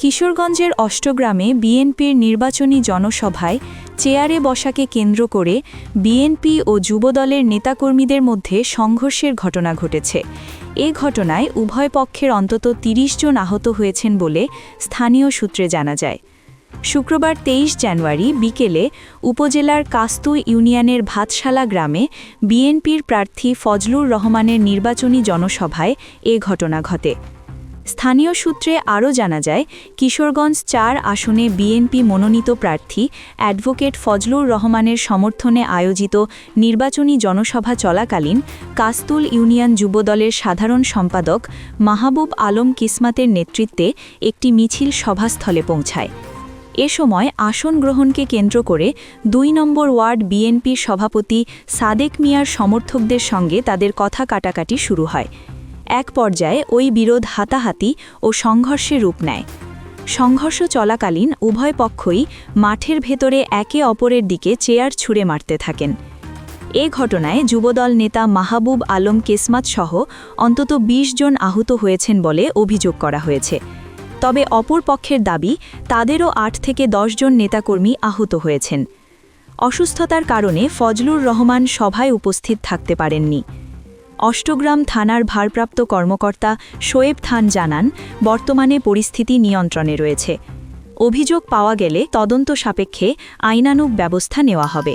কিশোরগঞ্জের অষ্টগ্রামে বিএনপির নির্বাচনী জনসভায় চেয়ারে বসাকে কেন্দ্র করে বিএনপি ও যুবদলের নেতাকর্মীদের মধ্যে সংঘর্ষের ঘটনা ঘটেছে। এ ঘটনায় উভয় পক্ষের অন্তত ৩০ জন আহত হয়েছেন বলে স্থানীয় সূত্রে জানা যায়। শুক্রবার তেইশ জানুয়ারি বিকেলে উপজেলার কাস্তু ইউনিয়নের ভাতশালা গ্রামে বিএনপির প্রার্থী ফজলুর রহমানের নির্বাচনী জনসভায় এ ঘটনা ঘটে। স্থানীয় সূত্রে আরও জানা যায়, কিশোরগঞ্জ চার আসনে বিএনপি মনোনীত প্রার্থী অ্যাডভোকেট ফজলুর রহমানের সমর্থনে আয়োজিত নির্বাচনী জনসভা চলাকালীন কাস্তুল ইউনিয়ন যুবদলের সাধারণ সম্পাদক মাহবুব আলম কিসমাতের নেতৃত্বে একটি মিছিল সভাস্থলে পৌঁছায়। এ সময় আসন গ্রহণকে কেন্দ্র করে দুই নম্বর ওয়ার্ড বিএনপির সভাপতি সাদেক মিয়ার সমর্থকদের সঙ্গে তাদের কথা কাটাকাটি শুরু হয়। এক পর্যায়ে ওই বিরোধ হাতাহাতি ও সংঘর্ষে রূপ নেয়। সংঘর্ষ চলাকালীন উভয় পক্ষই মাঠের ভেতরে একে অপরের দিকে চেয়ার ছুঁড়ে মারতে থাকেন। এ ঘটনায় যুবদল নেতা মাহবুব আলম কেসমাত সহ অন্তত ২০ জন আহত হয়েছেন বলে অভিযোগ করা হয়েছে। তবে অপর পক্ষের দাবি, তাদেরও আট থেকে দশ জন নেতাকর্মী আহত হয়েছেন। অসুস্থতার কারণে ফজলুর রহমান সভায় উপস্থিত থাকতে পারেননি। অষ্টগ্রাম থানার ভারপ্রাপ্ত কর্মকর্তা শোয়েব থান জানান, বর্তমানে পরিস্থিতি নিয়ন্ত্রণে রয়েছে। অভিযোগ পাওয়া গেলে তদন্ত সাপেক্ষে আইনানুগ ব্যবস্থা নেওয়া হবে।